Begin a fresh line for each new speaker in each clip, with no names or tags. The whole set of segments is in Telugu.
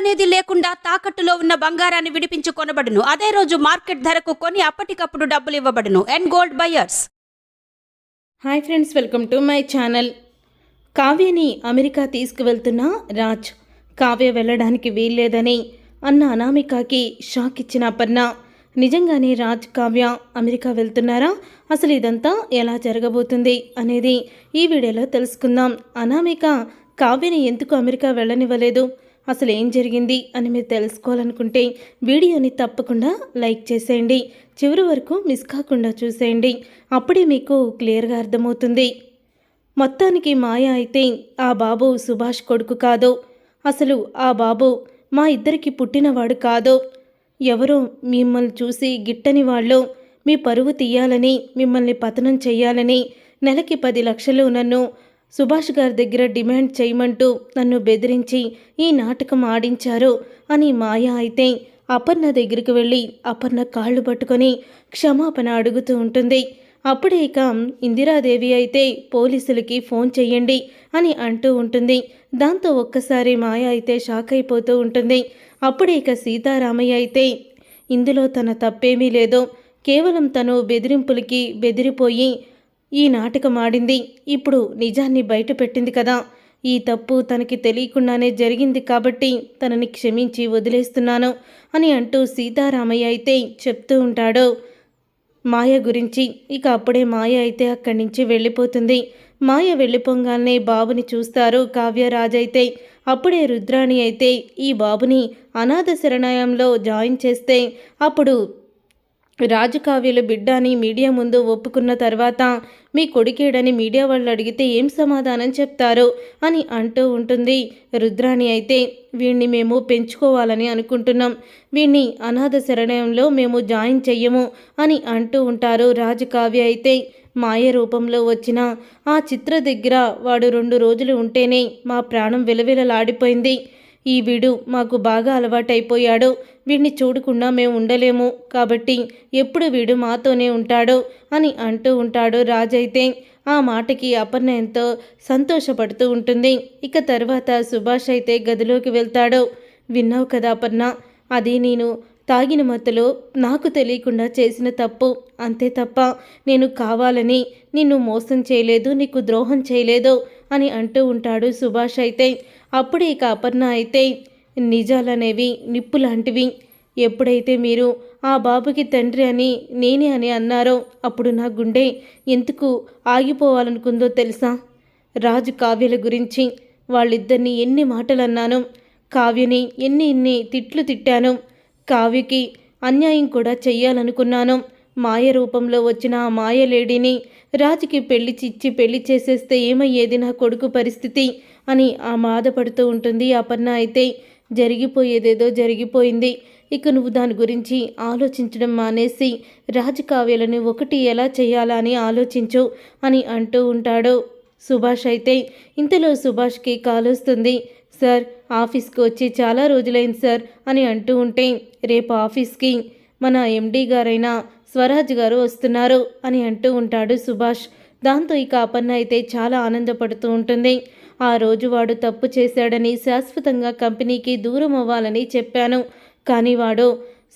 అనేది లేకుండా తాకట్టులో ఉన్న బంగారాన్ని విడిపించి కొనబడును అదే రోజు మార్కెట్ ధరకు కొని అప్పటికప్పుడు డబ్బులు ఇవ్వబడును. And gold buyers
hi friends welcome to my channel కావ్యని America తీసుకువెళ్తున్న రాజ్. కావ్య వెళ్ళడానికి వీల్లేదని అన్న అనామికకి షాక్ ఇచ్చిన అపర్ణ. నిజంగానే రాజ్ కావ్య అమెరికా వెళ్తున్నారా? అసలు ఇదంతా ఎలా జరగబోతుంది అనేది ఈ వీడియోలో తెలుసుకుందాం. అనామిక కావ్యని ఎందుకు అమెరికా వెళ్ళనివ్వలేదు? అసలు ఏం జరిగింది అని మీరు తెలుసుకోవాలనుకుంటే వీడియోని తప్పకుండా లైక్ చేసేయండి. చివరి వరకు మిస్ కాకుండా చూసేయండి. అప్పుడే మీకు క్లియర్గా అర్థమవుతుంది. మొత్తానికి మాయ అయితే ఆ బాబు సుభాష్ కొడుకు కాదు. అసలు ఆ బాబు మా ఇద్దరికి పుట్టినవాడు కాదు. ఎవరో మిమ్మల్ని చూసి గిట్టని వాళ్ళు మీ పరువు తీయాలని మిమ్మల్ని పతనం చేయాలని నెలకి పది లక్షలు నన్ను సుభాష్ గారి దగ్గర డిమాండ్ చేయమంటూ నన్ను బెదిరించి ఈ నాటకం ఆడించారు అని మాయ అయితే అపర్ణ దగ్గరికి వెళ్ళి అపర్ణ కాళ్ళు పట్టుకొని క్షమాపణ అడుగుతూ ఉంటుంది. అప్పుడే ఇక ఇందిరాదేవి అయితే పోలీసులకి ఫోన్ చెయ్యండి అని అంటూ ఉంటుంది. దాంతో ఒక్కసారి మాయ అయితే షాక్ అయిపోతూ ఉంటుంది. అప్పుడే ఇక సీతారామయ్య అయితే ఇందులో తన తప్పేమీ లేదు. కేవలం తను బెదిరింపులకి బెదిరిపోయి ఈ నాటకం ఆడింది ఇప్పుడు నిజాన్ని బయట పెట్టింది కదా. ఈ తప్పు తనకి తెలియకుండానే జరిగింది కాబట్టి తనని క్షమించి వదిలేస్తున్నాను అని అంటూ సీతారామయ్య అయితే చెప్తూ ఉంటాడు. మాయ గురించి ఇక అప్పుడే మాయ అయితే అక్కడి నుంచి వెళ్ళిపోతుంది. మాయ వెళ్ళిపోగానే బాబుని చూస్తారు. కావ్యరాజైతే అప్పుడే రుద్రాణి అయితే ఈ బాబుని అనాథ శరణాయంలో జాయిన్ చేస్తే అప్పుడు రాజకావ్యులు బిడ్డ అని మీడియా ముందు ఒప్పుకున్న తర్వాత మీ కొడుకేడని మీడియా వాళ్ళు అడిగితే ఏం సమాధానం చెప్తారు? అని అంటూ ఉంటుంది. రుద్రాణి అయితే వీణ్ణి మేము పెంచుకోవాలని అనుకుంటున్నాం. వీణ్ణి అనాథ శరణంలో మేము జాయిన్ చెయ్యము అని అంటూ ఉంటారు రాజకావ్య అయితే. మాయ రూపంలో వచ్చిన ఆ చిత్ర దగ్గర వాడు రెండు రోజులు ఉంటేనే మా ప్రాణం విలవిలలాడిపోయింది. ఈ వీడు మాకు బాగా అలవాటైపోయాడు. వీడిని చూడకుండా మేము ఉండలేము. కాబట్టి ఎప్పుడు వీడు మాతోనే ఉంటాడు అని అంటూ ఉంటాడు రాజైతే. ఆ మాటకి అపర్ణ ఎంతో సంతోషపడుతూ ఉంటుంది. ఇక తర్వాత సుభాష్ అయితే గదిలోకి వెళ్తాడు. విన్నావు కదా అపర్ణ? అది నేను తాగిన మత్తులో నాకు తెలియకుండా చేసిన తప్పు. అంతే తప్ప నేను కావాలని నిన్ను మోసం చేయలేదు నీకు ద్రోహం చేయలేదు అని అంటూ ఉంటాడు సుభాష్ అయితే. అప్పుడే ఇక అపర్ణ అయితే నిజాలనేవి నిప్పు లాంటివి ఎప్పుడైతే మీరు ఆ బాబుకి తండ్రి అని నేనే అని అన్నారో అప్పుడు నా గుండె ఎందుకు ఆగిపోవాలనుకుందో తెలుసా? రాజు కావ్యల గురించి వాళ్ళిద్దరిని ఎన్ని మాటలు అన్నాను కావ్యని ఎన్ని ఎన్ని తిట్లు తిట్టాను కావ్యకి అన్యాయం కూడా చెయ్యాలనుకున్నాను మాయ రూపంలో వచ్చిన ఆ మాయలేడిని రాజుకి పెళ్ళి చిచ్చి పెళ్ళి చేసేస్తే ఏమయ్యేది నా కొడుకు పరిస్థితి అని ఆ బాధపడుతూ ఉంటుంది. అపర్ణ అయితే జరిగిపోయేదేదో జరిగిపోయింది. ఇక నువ్వు దాని గురించి ఆలోచించడం మానేసి రాజకావ్యాలను ఒకటి ఎలా చేయాలా అని ఆలోచించు అని అంటూ ఉంటాడు సుభాష్ అయితే. ఇంతలో సుభాష్కి కాల్ వస్తుంది. సార్ ఆఫీస్కి వచ్చి చాలా రోజులైంది సార్ అని అంటూ ఉంటే రేపు ఆఫీస్కి మన ఎండీ గారైన స్వరాజ్ గారు వస్తున్నారు అని అంటూ ఉంటాడు సుభాష్. దాంతో ఇక అపర్ణ అయితే చాలా ఆనందపడుతూ ఉంటుంది. ఆ రోజు వాడు తప్పు చేశాడని శాశ్వతంగా కంపెనీకి దూరం అవ్వాలని చెప్పాను. కానీ వాడు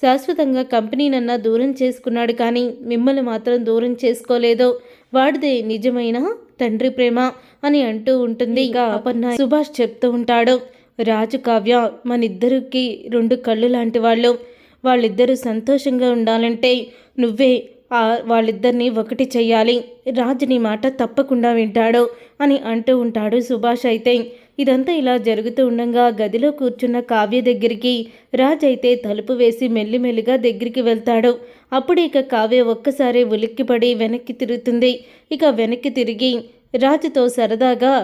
శాశ్వతంగా కంపెనీనన్నా దూరం చేసుకున్నాడు కానీ మిమ్మల్ని మాత్రం దూరం చేసుకోలేదు. వాడిదే నిజమైన తండ్రి ప్రేమ అని అంటూ ఉంటుంది. ఇక అపర్ణ సుభాష్ చెప్తూ ఉంటాడు. రాజు కావ్య మనిద్దరికి రెండు కళ్ళు లాంటి వాళ్ళు. వాళ్ళిద్దరూ సంతోషంగా ఉండాలంటే నువ్వే వాళ్ళిద్దరినీ వాళ్ళిద్దరిని ఒకటి చెయ్యాలి. రాజు నీ మాట తప్పకుండా వింటాడు అని అంటూ ఉంటాడు సుభాష్ అయితే. ఇదంతా ఇలా జరుగుతూ ఉండగా గదిలో కూర్చున్న కావ్య దగ్గరికి రాజ్ అయితే తలుపు వేసి మెల్లిమెల్లిగా దగ్గరికి వెళ్తాడు. అప్పుడు ఇక కావ్య ఒక్కసారి ఉలిక్కిపడి వెనక్కి తిరుగుతుంది. ఇక వెనక్కి తిరిగి రాజుతో సరదాగా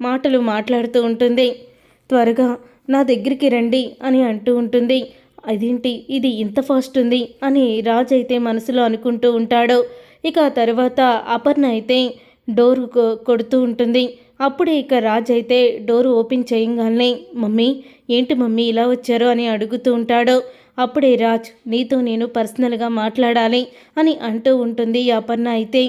మాటలు మాట్లాడుతూ ఉంటుంది. త్వరగా నా దగ్గరికి రండి అని అంటూ ఉంటుంది. అదేంటి? ఇది ఇంత ఫాస్ట్ ఉంది అని రాజ్ అయితే మనసులో అనుకుంటూ ఉంటాడు. ఇక ఆ తర్వాత అపర్ణ అయితే డోర్ కొడుతూ ఉంటుంది. అప్పుడే ఇక రాజ్ అయితే డోర్ ఓపెన్ చేయగానే మమ్మీ ఏంటి మమ్మీ ఇలా వచ్చారు? అని అడుగుతూ ఉంటాడు. అప్పుడే రాజ్ నీతో నేను పర్సనల్గా మాట్లాడాలి అని అంటూ ఉంటుంది అపర్ణ అయితే.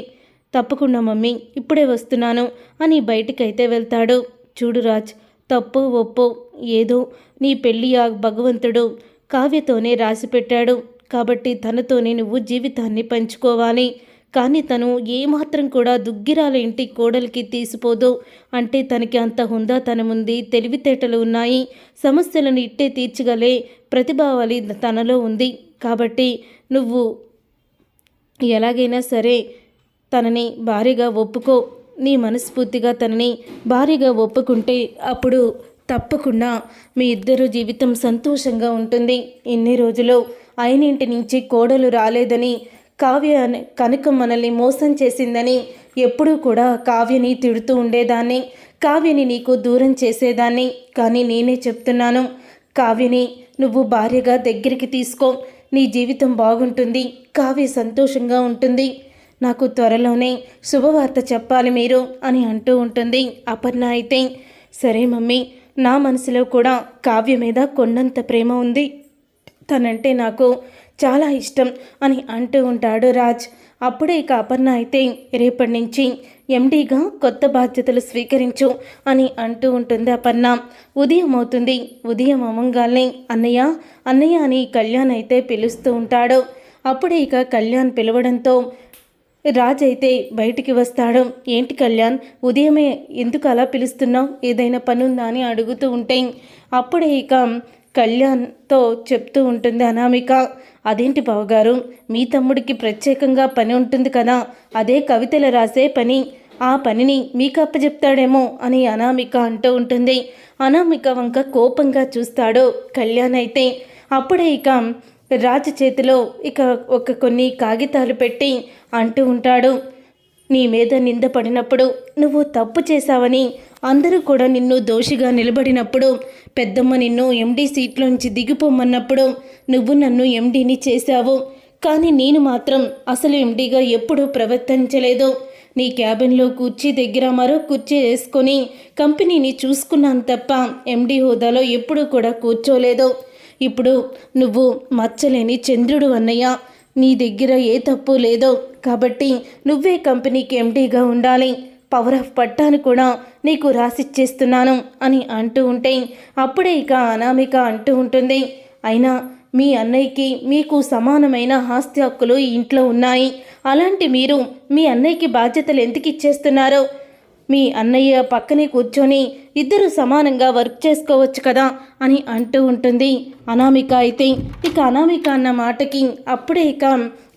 తప్పకుండా మమ్మీ ఇప్పుడే వస్తున్నాను అని బయటికైతే వెళ్తాడు. చూడు రాజ్ తప్పు ఒప్పు ఏదో నీ పెళ్ళి ఆ భగవంతుడు కావ్యతోనే రాసిపెట్టాడు. కాబట్టి తనతోనే నువ్వు జీవితాన్ని పంచుకోవాలి. కానీ తను ఏమాత్రం కూడా దుగ్గిరాల ఇంటి కోడలికి తీసిపోదు. అంటే తనకి అంత హుందాతనం ఉంది తెలివితేటలు ఉన్నాయి. సమస్యలను ఇట్టే తీర్చగలే ప్రతిభావలి తనలో ఉంది. కాబట్టి నువ్వు ఎలాగైనా సరే తనని భారీగా ఒప్పుకో. నీ మనస్ఫూర్తిగా తనని భారీగా ఒప్పుకుంటే అప్పుడు తప్పకుండా మీ ఇద్దరు జీవితం సంతోషంగా ఉంటుంది. ఇన్ని రోజులు అయినింటి నుంచి కోడలు రాలేదని కావ్య కనుక మనల్ని మోసం చేసిందని ఎప్పుడూ కూడా కావ్యని తిడుతూ ఉండేదాన్ని. కావ్యని నీకు దూరం చేసేదాన్ని. కానీ నేనే చెప్తున్నాను కావ్యని నువ్వు భార్యగా దగ్గరికి తీసుకో. నీ జీవితం బాగుంటుంది కావ్య సంతోషంగా ఉంటుంది. నాకు త్వరలోనే శుభవార్త చెప్పాలి మీరు అని అంటూ ఉంటుంది అపర్ణ అయితే. సరే మమ్మీ నా మనసులో కూడా కావ్య మీద కొండంత ప్రేమ ఉంది. తనంటే నాకు చాలా ఇష్టం అని అంటూ ఉంటాడు రాజ్. అప్పుడే ఇక అపర్ణ అయితే రేపటి నుంచి ఎండీగా కొత్త బాధ్యతలు స్వీకరించు అని అంటూ ఉంటుంది అపర్ణ. ఉదయం అవుతుంది. ఉదయం అవ్వంగానే అన్నయ్య అన్నయ్య అని కళ్యాణ్ అయితే పిలుస్తూ ఉంటాడు. అప్పుడే ఇక కళ్యాణ్ పిలవడంతో రాజ్ అయితే బయటికి వస్తాడు. ఏంటి కళ్యాణ్ ఉదయమే ఎందుకు అలా పిలుస్తున్నావు? ఏదైనా పని ఉందా అని అడుగుతూ ఉంటే అప్పుడే ఇక కళ్యాణ్తో చెప్తూ ఉంటుంది అనామిక. అదేంటి బావగారు మీ తమ్ముడికి ప్రత్యేకంగా పని ఉంటుంది కదా అదే కవితలు రాసే పని. ఆ పనిని మీకు అప్పచెప్తాడేమో అని అనామిక అంటూ ఉంటుంది. అనామిక వంక కోపంగా చూస్తాడు కళ్యాణ్ అయితే. అప్పుడే ఇక రాజు చేతిలో ఇక ఒక కొన్ని కాగితాలు పెట్టి అంటూ ఉంటాడు. నీ మీద నింద పడినప్పుడు నువ్వు తప్పు చేశావని అందరూ కూడా నిన్ను దోషిగా నిలబడినప్పుడు పెద్దమ్మ నిన్ను ఎండీ సీట్లోంచి దిగిపోమన్నప్పుడు నువ్వు నన్ను ఎండీని చేశావు. కానీ నేను మాత్రం అసలు ఎండీగా ఎప్పుడూ ప్రవర్తించలేదు. నీ క్యాబిన్లో కుర్చీ దగ్గర మరో కుర్చీ వేసుకొని కంపెనీని చూసుకున్నాను తప్ప ఎండీ హోదాలో ఎప్పుడూ కూడా కూర్చోలేదు. ఇప్పుడు నువ్వు మచ్చలేని చంద్రుడు అన్నయ్య. నీ దగ్గర ఏ తప్పు లేదో కాబట్టి నువ్వే కంపెనీకి ఎండీగా ఉండాలి. పవర్ ఆఫ్ పట్టాను కూడా నీకు రాసిచ్చేస్తున్నాను అని అంటూ ఉంటే అప్పుడే ఇక అనామిక అంటూ ఉంటుంది. అయినా మీ అన్నయ్యకి మీకు సమానమైన ఆస్తి హక్కులు ఇంట్లో ఉన్నాయి. అలాంటి మీరు మీ అన్నయ్యకి బాధ్యతలు ఎందుకు ఇచ్చేస్తున్నారో మీ అన్నయ్య పక్కనే కూర్చొని ఇద్దరు సమానంగా వర్క్ చేసుకోవచ్చు కదా అని అంటూ ఉంటుంది. అనామిక అయితే ఇక అనామిక అన్న మాటకి అప్పుడే ఇక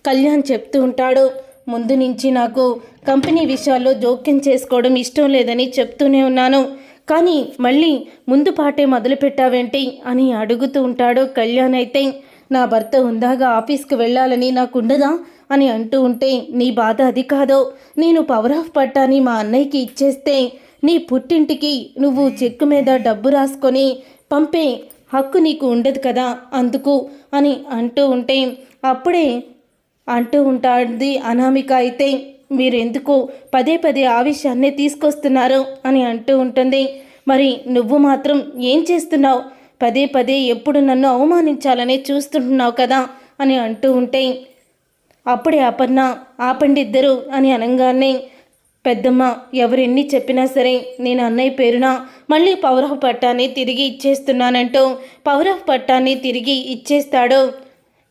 కళ్యాణ్ చెప్తూ ఉంటాడు. ముందు నుంచి నాకు కంపెనీ విషయాల్లో జోక్యం చేసుకోవడం ఇష్టం లేదని చెప్తూనే ఉన్నాను. కానీ మళ్ళీ ముందు పాటే మొదలుపెట్టావేంటి అని అడుగుతూ ఉంటాడు కళ్యాణ్ అయితే. నా భర్త ఉందాగా ఆఫీస్కి వెళ్ళాలని నాకుండదా అని అంటూ ఉంటే నీ బాధ అది కాదో. నేను పవర్ ఆఫ్ పట్టాని మా అన్నయ్యకి ఇచ్చేస్తే నీ పుట్టింటికి నువ్వు చెక్కు మీద డబ్బు రాసుకొని పంపే హక్కు నీకు ఉండదు కదా అందుకు అని అంటూ ఉంటే అప్పుడే అంటూ ఉంటాది అనామిక అయితే మీరెందుకు పదే పదే ఆ విషయాన్నే తీసుకొస్తున్నారు? అని అంటూ ఉంటుంది. మరి నువ్వు మాత్రం ఏం చేస్తున్నావు? పదే పదే ఎప్పుడు నన్ను అవమానించాలనే చూస్తుంటున్నావు కదా? అని అంటూ ఉంటే అప్పుడే అపర్ణ ఆపండి ఇద్దరు అని అనగానే పెద్దమ్మ ఎవరెన్ని చెప్పినా సరే నేను అన్నయ్య పేరున మళ్ళీ పవర్ ఆఫ్ పట్టాన్ని తిరిగి ఇచ్చేస్తున్నానంటూ పవర్ ఆఫ్ పట్టాన్ని తిరిగి ఇచ్చేస్తాడు.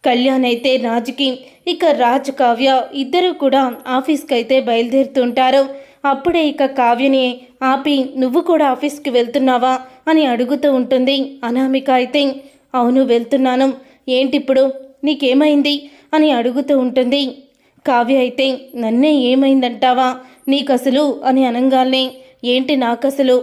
కళ్యాణ్ అయితే రాజుకి ఇక రాజు కావ్య ఇద్దరు కూడా ఆఫీస్కి అయితే బయలుదేరుతుంటారు. అప్పుడే ఇక కావ్యని ఆపి నువ్వు కూడా ఆఫీస్కి వెళ్తున్నావా? అని అడుగుతూ ఉంటుంది అనామిక అయితే. అవును వెళ్తున్నాను. ఏంటిప్పుడు? నీకేమైంది? అని అడుగుతూ ఉంటుంది. కావ్య అయితే నన్నే ఏమైందంటావా? నీకసలు? అని అనగానే ఏంటి నాకసలు?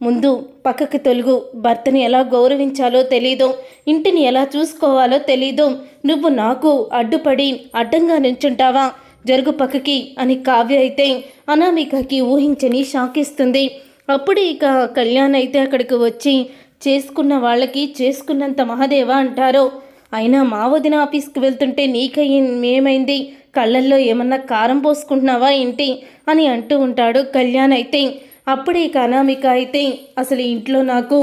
ముందు పక్కకి తొలుగు. భర్తని ఎలా గౌరవించాలో తెలీదు. ఇంటిని ఎలా చూసుకోవాలో తెలీదు. నువ్వు నాకు అడ్డుపడి అడ్డంగా నించుంటావా జరుగు పక్కకి అని కావ్య అయితే అనామికకి ఊహించని షాకిస్తుంది. అప్పుడు ఇక కళ్యాణ్ అయితే అక్కడికి వచ్చి చేసుకున్న వాళ్ళకి చేసుకున్నంత మహాదేవ అంటారు. అయినా మా వదిన ఆఫీస్కి వెళ్తుంటే నీకయ్యి మేమైంది కళ్ళల్లో ఏమన్నా కారం పోసుకుంటున్నావా ఏంటి? అని అంటూ ఉంటాడు కళ్యాణ్ అయితే. అప్పుడే ఇక అనామిక అయితే అసలు ఇంట్లో నాకు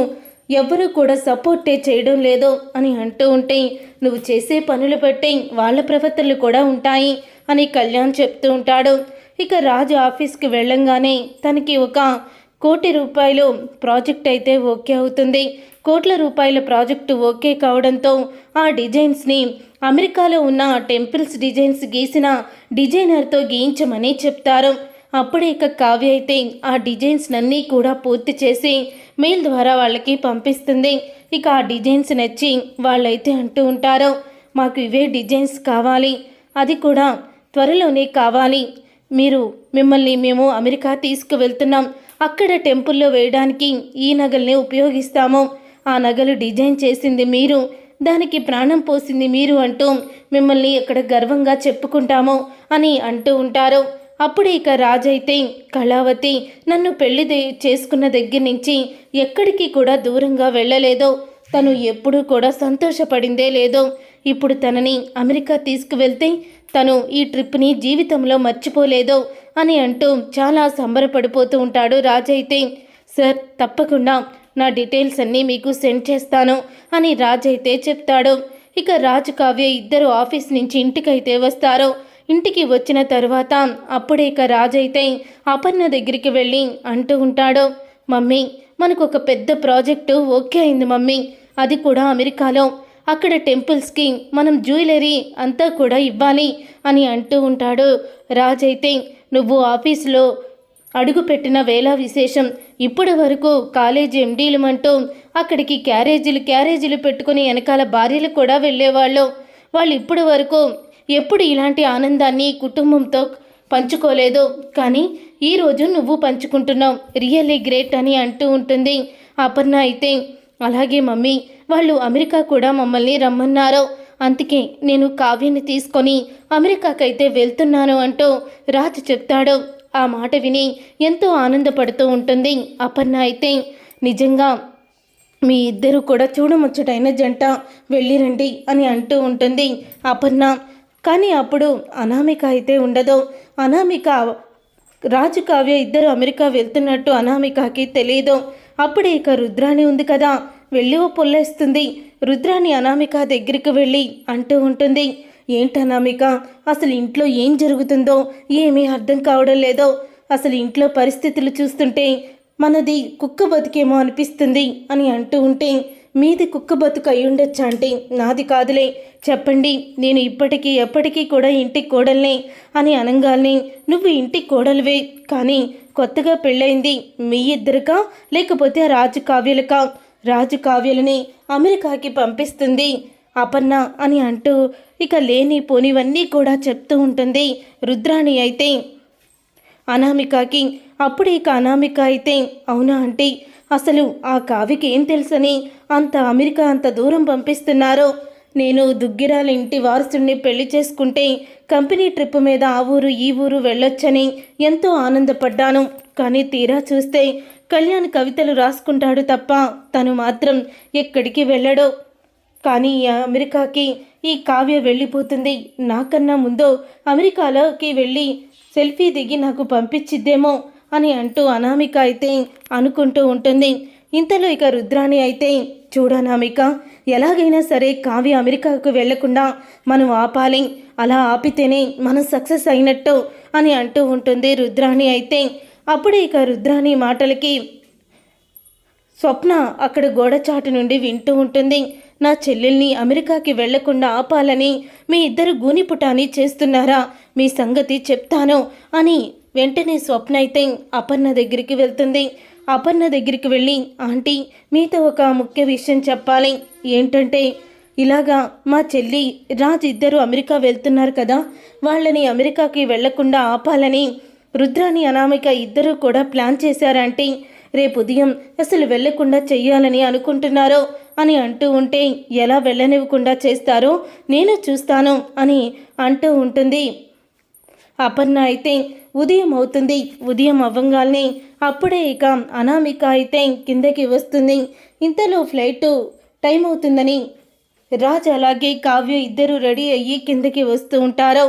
ఎవ్వరూ కూడా సపోర్టే చేయడం లేదు అని అంటూ ఉంటే నువ్వు చేసే పనులు బట్టి వాళ్ళ ప్రవర్తనలు కూడా ఉంటాయి అని కళ్యాణ్ చెప్తూ ఉంటాడు. ఇక రాజు ఆఫీస్కి వెళ్ళంగానే తనకి ఒక కోటి రూపాయలు ప్రాజెక్ట్ అయితే ఓకే అవుతుంది. కోట్ల రూపాయల ప్రాజెక్టు ఓకే కావడంతో ఆ డిజైన్స్ని అమెరికాలో ఉన్న టెంపుల్స్ డిజైన్స్ గీసిన డిజైనర్తో గీయించమని చెప్తారు. అప్పుడే ఇక కావ్య అయితే ఆ డిజైన్స్ అన్నీ కూడా పూర్తి చేసి మెయిల్ ద్వారా వాళ్ళకి పంపిస్తుంది. ఇక ఆ డిజైన్స్ నచ్చి వాళ్ళైతే అంటూ ఉంటారు మాకు ఇవే డిజైన్స్ కావాలి. అది కూడా త్వరలోనే కావాలి. మీరు మిమ్మల్ని మేము అమెరికా తీసుకువెళ్తున్నాం. అక్కడ టెంపుల్లో వేయడానికి ఈ నగల్ని ఉపయోగిస్తాము. ఆ నగలు డిజైన్ చేసింది మీరు. దానికి ప్రాణం పోసింది మీరు అంటూ మిమ్మల్ని ఇక్కడ గర్వంగా చెప్పుకుంటాము అని అంటూ ఉంటారు. అప్పుడు ఇక రాజైతే కళావతి నన్ను పెళ్ళి దే- చేసుకున్న దగ్గర నుంచి ఎక్కడికి కూడా దూరంగా వెళ్ళలేదో. తను ఎప్పుడూ కూడా సంతోషపడిందే లేదో. ఇప్పుడు తనని అమెరికా తీసుకువెళ్తే తను ఈ ట్రిప్ని జీవితంలో మర్చిపోలేదో అని అంటూ చాలా సంబరపడిపోతూ ఉంటాడు రాజైతే సార్ తప్పకుండా నా డీటెయిల్స్ అన్నీ మీకు సెండ్ చేస్తాను అని రాజైతే చెప్తాడు. ఇక రాజు కావ్య ఇద్దరు ఆఫీస్ నుంచి ఇంటికైతే వస్తారు. ఇంటికి వచ్చిన తర్వాత అప్పుడే ఇక రాజైతే అపర్ణ దగ్గరికి వెళ్ళి అంటూ ఉంటాడు మమ్మీ మనకు ఒక పెద్ద ప్రాజెక్టు ఓకే అయింది మమ్మీ. అది కూడా అమెరికాలో. అక్కడ టెంపుల్స్కి మనం జ్యువెలరీ అంతా కూడా ఇవ్వాలి అని అంటూ ఉంటాడు. రాజైతే నువ్వు ఆఫీసులో అడుగుపెట్టిన వేళ విశేషం. ఇప్పటి వరకు కాలేజీ ఎండీలు అంటూ అక్కడికి క్యారేజీలు క్యారేజీలు పెట్టుకుని వెనకాల భార్యలు కూడా వెళ్ళేవాళ్ళు. వాళ్ళు ఇప్పటి వరకు ఎప్పుడు ఇలాంటి ఆనందాన్ని కుటుంబంతో పంచుకోలేదు. కానీ ఈరోజు నువ్వు పంచుకుంటున్నావు. రియల్లీ గ్రేట్ అని అంటూ ఉంటుంది. అపర్ణ అయితే అలాగే మమ్మీ వాళ్ళు అమెరికా కూడా మమ్మల్ని రమ్మన్నారు. అందుకే నేను కావ్యని తీసుకొని అమెరికాకైతే వెళ్తున్నాను అంటూ రాజు చెప్తాడు. ఆ మాట విని ఎంతో ఆనందపడుతూ ఉంటుంది. అపర్ణ అయితే నిజంగా మీ ఇద్దరు కూడా చూడముచ్చటైన జంట వెళ్ళిరండి అని అంటూ ఉంటుంది అపర్ణ. కానీ అప్పుడు అనామిక అయితే ఉండదు. అనామిక రాజు కావ్య ఇద్దరు అమెరికా వెళ్తున్నట్టు అనామికకి తెలియదు అప్పుడే ఇక రుద్రాణి ఉంది కదా. వెళ్ళి ఓ పొల్లేస్తుంది. రుద్రాని అనామిక దగ్గరికి వెళ్ళి అంటూ ఉంటుంది ఏంటి అనామిక అసలు ఇంట్లో ఏం జరుగుతుందో ఏమీ అర్థం కావడం లేదో అసలు ఇంట్లో పరిస్థితులు చూస్తుంటే మనది కుక్క బతికేమో అనిపిస్తుంది అని అంటూ ఉంటే మీది కుక్క బతుకు అయ్యుండొచ్చా అంటే నాది కాదులే. చెప్పండి నేను ఇప్పటికీ ఎప్పటికీ కూడా ఇంటికి కోడల్నే అని అనగానే నువ్వు ఇంటికి కోడలివే కానీ కొత్తగా పెళ్ళైంది మీ ఇద్దరికా? లేకపోతే రాజు కావ్యులకా? రాజు కావ్యలని అమెరికాకి పంపిస్తుంది. అపర్ణ అని అంటూ ఇక లేని పోనివన్నీ కూడా చెప్తూ ఉంటుంది రుద్రాణి అయితే. అనామికకి అప్పుడు ఇక అనామిక అయితే అవునా అంటే అసలు ఆ కావికి ఏం తెలుసని అంత అమెరికా అంత దూరం పంపిస్తున్నారో? నేను దుగ్గిరాల ఇంటి వారసుడిని పెళ్ళి చేసుకుంటే కంపెనీ ట్రిప్ మీద ఆ ఊరు ఈ ఊరు వెళ్ళొచ్చని ఎంతో ఆనందపడ్డాను. కానీ తీరా చూస్తే కళ్యాణ్ కవితలు రాసుకుంటాడు తప్ప తను మాత్రం ఎక్కడికి వెళ్ళడు. కానీ అమెరికాకి ఈ కావ్య వెళ్ళిపోతుంది. నాకన్నా ముందు అమెరికాలోకి వెళ్ళి సెల్ఫీ దిగి నాకు పంపించిద్దేమో అని అంటూ అనామిక అయితే అనుకుంటూ ఉంటుంది. ఇంతలో ఇక రుద్రాణి అయితే చూడనామిక ఎలాగైనా సరే కావ్య అమెరికాకు వెళ్ళకుండా మనం ఆపాలి. అలా ఆపితేనే మనం సక్సెస్ అయినట్టు అని అంటూ ఉంటుంది రుద్రాణి అయితే. అప్పుడే ఇక రుద్రాని మాటలకి స్వప్న అక్కడ గోడచాటు నుండి వింటూ ఉంటుంది. నా చెల్లెల్ని అమెరికాకి వెళ్ళకుండా ఆపాలని మీ ఇద్దరు గూనిపుటాని చేస్తున్నారా? మీ సంగతి చెప్తాను అని వెంటనే స్వప్న అయితే అపర్ణ దగ్గరికి వెళ్తుంది. అపర్ణ దగ్గరికి వెళ్ళి ఆంటీ మీతో ఒక ముఖ్య విషయం చెప్పాలి. ఏంటంటే ఇలాగా మా చెల్లి రాజ్ ఇద్దరు అమెరికా వెళ్తున్నారు కదా. వాళ్ళని అమెరికాకి వెళ్ళకుండా ఆపాలని రుద్రాని అనామిక ఇద్దరు కూడా ప్లాన్ చేశారంటే రేపు ఉదయం అసలు వెళ్ళకుండా చెయ్యాలని అనుకుంటున్నారో అని అంటూ ఉంటే ఎలా వెళ్ళనివ్వకుండా చేస్తారో నేను చూస్తాను అని అంటూ ఉంటుంది. అపర్ణ అయితే ఉదయం అవుతుంది. ఉదయం అవ్వంగానే అప్పుడే ఇక అనామిక అయితే కిందకి వస్తుంది. ఇంతలో ఫ్లైట్ టైం అవుతుందని రాజ్ అలాగే కావ్య ఇద్దరు రెడీ అయ్యి కిందకి వస్తూ ఉంటారు.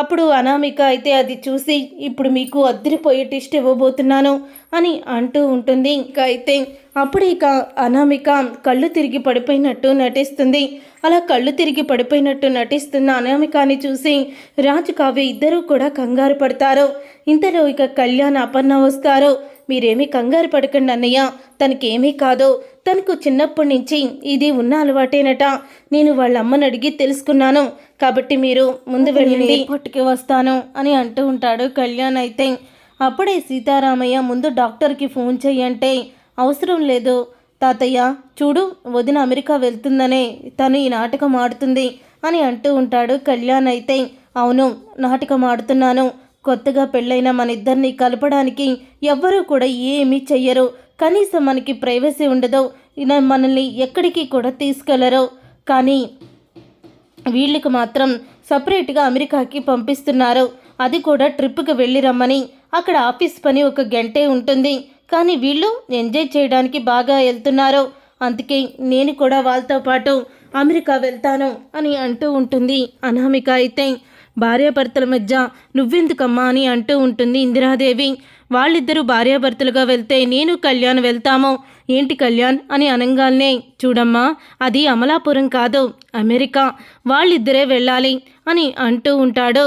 అప్పుడు అనామిక అయితే అది చూసి ఇప్పుడు మీకు అద్దరిపోయే టెస్ట్ ఇవ్వబోతున్నాను అని అంటూ ఉంటుంది. ఇంకా అయితే అప్పుడు ఇక అనామిక కళ్ళు తిరిగి పడిపోయినట్టు నటిస్తుంది. అలా కళ్ళు తిరిగి పడిపోయినట్టు నటిస్తున్న అనామికాని చూసి రాజు కావ్య ఇద్దరూ కూడా కంగారు పడతారు. ఇంతలో ఇక కళ్యాణ్ అపర్ణ వస్తారు. మీరేమీ కంగారు పడకండి అన్నయ్య. తనకేమీ కాదు. తనకు చిన్నప్పటి నుంచి ఇది ఉన్న అలవాటేనట. నేను వాళ్ళ అమ్మని అడిగి తెలుసుకున్నాను. కాబట్టి మీరు ముందు వెళ్ళండి. ఎయిర్పోర్ట్కి వస్తాను అని అంటూ ఉంటాడు కళ్యాణ్ అయితే. అప్పుడే సీతారామయ్య ముందు డాక్టర్కి ఫోన్ చెయ్యంటే అవసరం లేదు. తాతయ్య చూడు వదిన అమెరికా వెళ్తుందనే తను ఈ నాటకం ఆడుతుంది అని అంటూ ఉంటాడు కళ్యాణ్ అయితే. అవును నాటకం ఆడుతున్నాను. కొత్తగా పెళ్ళైన మన ఇద్దరిని కలపడానికి ఎవ్వరూ కూడా ఏమీ చెయ్యరు. కనీసం మనకి ప్రైవసీ ఉండదు. మనల్ని ఎక్కడికి కూడా తీసుకెళ్ళరు. కానీ వీళ్ళకి మాత్రం సపరేట్గా అమెరికాకి పంపిస్తున్నారు. అది కూడా ట్రిప్కి వెళ్ళి రమ్మని. అక్కడ ఆఫీస్ పని ఒక గంటే ఉంటుంది. కానీ వీళ్ళు ఎంజాయ్ చేయడానికి బాగా వెళ్తున్నారు. అందుకే నేను కూడా వాళ్ళతో పాటు అమెరికా వెళ్తాను అని అంటూ ఉంటుంది అనామిక అయితే. భార్యాభర్తల మధ్య నువ్వెందుకమ్మా అని అంటూ ఉంటుంది ఇందిరాదేవి. వాళ్ళిద్దరూ భార్యాభర్తలుగా వెళ్తే నేను కళ్యాణ్ వెళ్తాము? ఏంటి కళ్యాణ్? అని అనంగాల్నే. చూడమ్మా అది అమలాపురం కాదు అమెరికా. వాళ్ళిద్దరే వెళ్ళాలి అని అంటూ ఉంటాడు.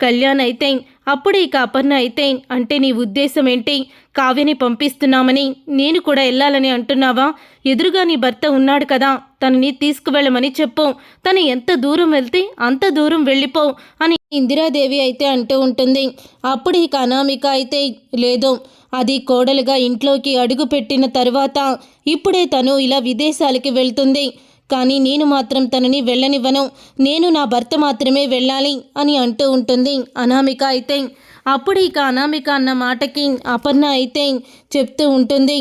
కళ్యాణ్ అయితే అప్పుడు ఇక అపర్ణ అయితే అంటే నీ ఉద్దేశం ఏంటి? కావ్యని పంపిస్తున్నామని. నేను కూడా వెళ్ళాలని అంటున్నావా? ఎదురుగా నీ భర్త ఉన్నాడు కదా తనని తీసుకువెళ్ళమని చెప్పు. తను ఎంత దూరం వెళ్తే అంత దూరం వెళ్ళిపో అని ఇందిరాదేవి అయితే అంటూ ఉంటుంది అప్పుడు ఇక అనామిక అయితే లేదు. అది కోడలుగా ఇంట్లోకి అడుగు పెట్టిన తర్వాత ఇప్పుడే తను ఇలా విదేశాలకి వెళ్తుంది. కానీ నేను మాత్రం తనని వెళ్ళనివ్వను. నేను నా భర్త మాత్రమే వెళ్ళాలి అని అంటూ ఉంటుంది అనామిక అయితే. అప్పుడు ఇక అనామిక అన్న మాటకి అపర్ణ అయితే చెప్తూ ఉంటుంది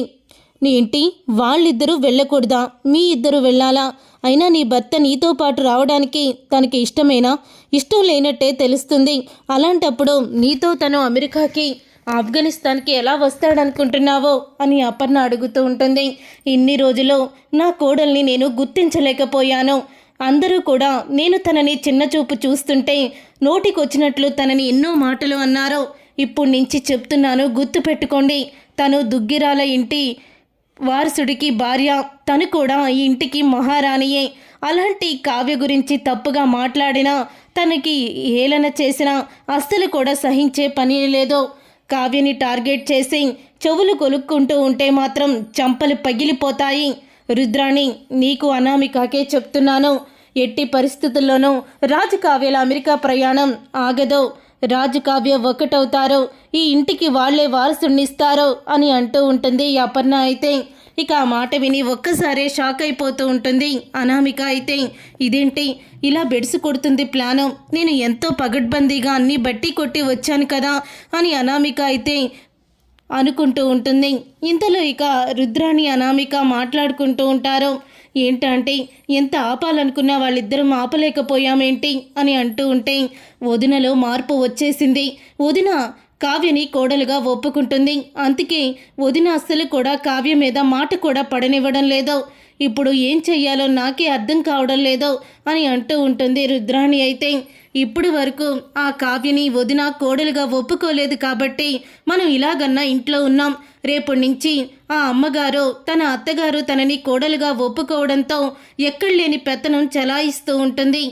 ఏంటి వాళ్ళిద్దరూ వెళ్ళకూడదా? మీ ఇద్దరు వెళ్ళాలా? అయినా నీ భర్త నీతో పాటు రావడానికి తనకి ఇష్టమేనా? ఇష్టం లేనట్టే తెలుస్తుంది. అలాంటప్పుడు నీతో తను అమెరికాకి ఆఫ్ఘనిస్తాన్కి ఎలా వస్తాడనుకుంటున్నావో అని అపర్ణ అడుగుతూ ఉంటుంది. ఇన్ని రోజులు నా కోడల్ని నేను గుర్తించలేకపోయాను. అందరూ కూడా నేను తనని చిన్నచూపు చూస్తుంటే నోటికొచ్చినట్లు తనని ఎన్నో మాటలు అన్నారు. ఇప్పుడు నుంచి చెప్తున్నాను గుర్తు పెట్టుకోండి తను దుగ్గిరాల ఇంటి వారసుడికి భార్య తను కూడా ఈ ఇంటికి మహారాణియే. అలాంటి కావ్య గురించి తప్పుగా మాట్లాడినా తనకి ఏలన చేసినా అస్సలు కూడా సహించే పని లేదు. కావ్యని టార్గెట్ చేసి చెవులు కొలుక్కుంటూ ఉంటే మాత్రం చంపలు పగిలిపోతాయి. రుద్రాణి నీకు అనామికాకే చెప్తున్నాను. ఎట్టి పరిస్థితుల్లోనూ రాజు కావ్యల అమెరికా ప్రయాణం ఆగదు. రాజకావ్య ఒకటవుతారో ఈ ఇంటికి వాళ్ళే వారసునిస్తారో అని అంటూ ఉంటుంది అపర్ణ అయితే. ఇక ఆ మాట విని ఒక్కసారే షాక్ అయిపోతూ ఉంటుంది. అనామిక అయితే ఇదేంటి? ఇలా బెడిసి కొడుతుంది ప్లాను. నేను ఎంతో పగడ్బందీగా అన్నీ బట్టి కొట్టి వచ్చాను కదా అని అనామిక అయితే అనుకుంటూ ఉంటుంది. ఇంతలో ఇక రుద్రాణి అనామిక మాట్లాడుకుంటూ ఉంటారు. ఏంటంటే ఎంత ఆపాలనుకున్నా వాళ్ళిద్దరం ఆపలేకపోయామేంటి అని అంటూ ఉంటే వదినలో మార్పు వచ్చేసింది. వదిన కావ్యని కోడలుగా ఒప్పుకుంటుంది. అందుకే వదిన అస్సలు కూడా కావ్య మీద మాట కూడా పడనివ్వడం లేదు. ఇప్పుడు ఏం చెయ్యాలో నాకే అర్థం కావడం లేదో అని అంటూ ఉంటుంది రుద్రాణి అయితే. ఇప్పుడు వరకు ఆ కావ్యని వదిన కోడలుగా ఒప్పుకోలేదు కాబట్టి మనం ఇలాగన్నా ఇంట్లో ఉన్నాం. రేపటి నుంచి ఆ అమ్మగారు తన అత్తగారు తనని కోడలుగా ఒప్పుకోవడంతో ఎక్కడ లేని పెత్తనం చలాయిస్తూ ఉంటుంది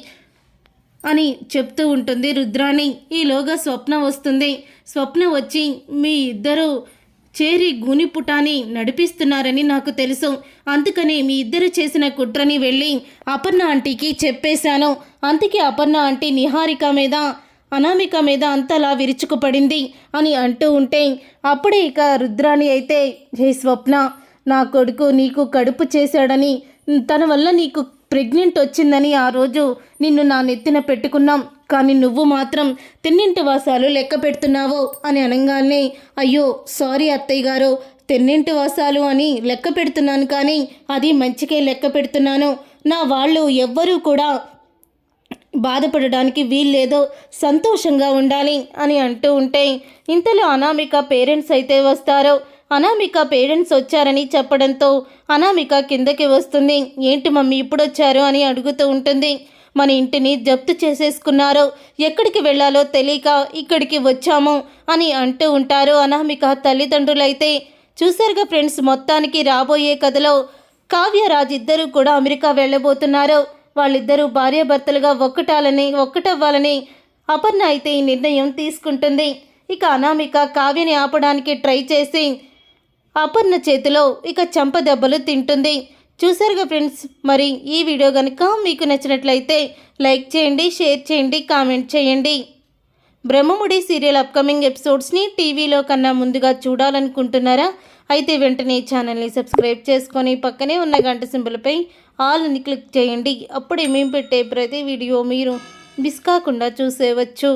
అని చెప్తూ ఉంటుంది రుద్రాణి. ఈలోగా స్వప్న వస్తుంది. స్వప్న వచ్చి మీ ఇద్దరు చేరి గూనిపుటాని నడిపిస్తున్నారని నాకు తెలుసు. అందుకని మీ ఇద్దరు చేసిన కుట్రని వెళ్ళి అపర్ణ ఆంటీకి చెప్పేశాను. అందుకే అపర్ణ ఆంటీ నిహారిక మీద అనామిక మీద అంతలా విరుచుకుపడింది అని అంటూ ఉంటే అప్పుడే ఇక రుద్రాణి అయితే హే స్వప్న నా కొడుకు నీకు కడుపు చేశాడని తన వల్ల నీకు ప్రెగ్నెంట్ వచ్చిందని ఆ రోజు నిన్ను నా నెత్తిన పెట్టుకున్నాం. కానీ నువ్వు మాత్రం తిన్నింటి వాసాలు లెక్క పెడుతున్నావు అని అనగానే అయ్యో సారీ అత్తయ్య గారు తెన్నింటి వాసాలు అని లెక్క పెడుతున్నాను కానీ అది మంచికే లెక్క పెడుతున్నాను. నా వాళ్ళు ఎవ్వరూ కూడా బాధపడడానికి వీల్లేదో సంతోషంగా ఉండాలి అని అంటూ ఉంటే ఇంతలో అనామిక పేరెంట్స్ అయితే వస్తారో. అనామిక పేరెంట్స్ వచ్చారని చెప్పడంతో అనామిక కిందకి వస్తుంది. ఏంటి మమ్మీ ఇప్పుడు వచ్చారు అని అడుగుతూ ఉంటుంది. మన ఇంటిని జప్తు చేసేసుకున్నారు ఎక్కడికి వెళ్ళాలో తెలియక ఇక్కడికి వచ్చాము అని అంటూ ఉంటారు అనామిక తల్లిదండ్రులైతే. చూశారుగా ఫ్రెండ్స్ మొత్తానికి రాబోయే కథలో కావ్యరాజ్ ఇద్దరూ కూడా అమెరికా వెళ్ళబోతున్నారు. వాళ్ళిద్దరూ భార్యాభర్తలుగా ఒక్కటాలని ఒక్కటవ్వాలని అపర్ణ అయితే ఈ నిర్ణయం తీసుకుంటుంది. ఇక అనామిక కావ్యని ఆపడానికి ట్రై చేసి అపర్ణ చేతిలో ఇక చెంపదెబ్బలు తింటుంది. చూసారుగా ఫ్రెండ్స్? మరి ఈ వీడియో కనుక మీకు నచ్చినట్లయితే లైక్ చేయండి షేర్ చేయండి కామెంట్ చేయండి. బ్రహ్మముడి సీరియల్ అప్కమింగ్ ఎపిసోడ్స్ని టీవీలో కన్నా ముందుగా చూడాలనుకుంటున్నారా? అయితే వెంటనే ఛానల్ని సబ్స్క్రైబ్ చేసుకొని పక్కనే ఉన్న గంట సింబల్పై ఆల్ని క్లిక్ చేయండి. అప్పుడే మేము పెట్టే ప్రతి వీడియో మీరు మిస్ కాకుండా చూసేవచ్చు.